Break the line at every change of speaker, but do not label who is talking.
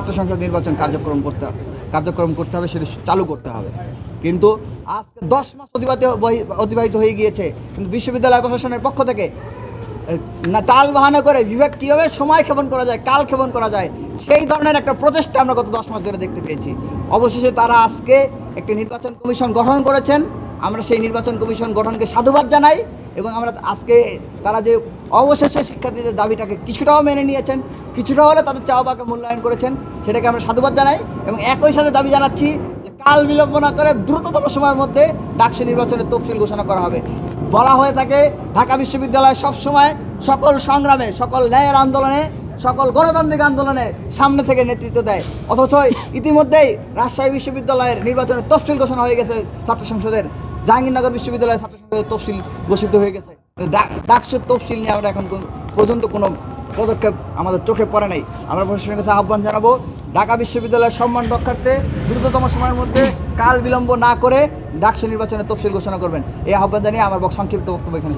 ছাত্র সংসদ নির্বাচন কার্যক্রম করতে হবে। কার্যক্রম করতে হবে, সেটা চালু করতে হবে। কিন্তু আজকে দশ মাস অতিবাহিত বহি- অতিবাহিত হয়ে গিয়েছে। কিন্তু বিশ্ববিদ্যালয় প্রশাসনের পক্ষ থেকে, না, টাল বাহানা করে বিভাগ কীভাবে সময় ক্ষেপণ করা যায়, কাল ক্ষেপণ করা যায়, সেই ধরনের একটা প্রচেষ্টা আমরা গত দশ মাস ধরে দেখতে পেয়েছি। অবশেষে তারা আজকে একটি নির্বাচন কমিশন গঠন করেছেন। আমরা সেই নির্বাচন কমিশন গঠনকে সাধুবাদ জানাই। এবং আমরা আজকে তারা যে অবশেষে শিক্ষার্থীদের দাবিটাকে কিছুটাও মেনে নিয়েছেন, কিছুটা হলে তাদের চাওয়া পাকে মূল্যায়ন করেছেন, সেটাকে আমরা সাধুবাদ জানাই এবং একই সাথে দাবি জানাচ্ছি যে কাল বিলম্ব না করে দ্রুততম সময়ের মধ্যে ডাকসু নির্বাচনের তফসিল ঘোষণা করা হবে। বলা হয়ে থাকে, ঢাকা বিশ্ববিদ্যালয় সবসময় সকল সংগ্রামে, সকল ন্যায়ের আন্দোলনে, সকল গণতান্ত্রিক আন্দোলনে সামনে থেকে নেতৃত্ব দেয়। অথচ ইতিমধ্যেই রাজশাহী বিশ্ববিদ্যালয়ের নির্বাচনের তফসিল ঘোষণা হয়ে গেছে ছাত্র সংসদের। জাহাঙ্গীরনগর বিশ্ববিদ্যালয়ের ছাত্র সংসদের তফসিল ঘোষিত হয়ে গেছে। ডাকসের তফসিল নিয়ে আমরা এখন পর্যন্ত কোনো পদক্ষেপ আমাদের চোখে পড়ে নাই। আমরা প্রশাসনের কাছে আহ্বান জানাব, ঢাকা বিশ্ববিদ্যালয়ের সম্মান রক্ষার্থে দ্রুততম সময়ের মধ্যে কাল বিলম্ব না করে ডাকসু নির্বাচনের তফসিল ঘোষণা করবেন। এই আহ্বান জানিয়ে আমার সংক্ষিপ্ত বক্তব্য এখানে।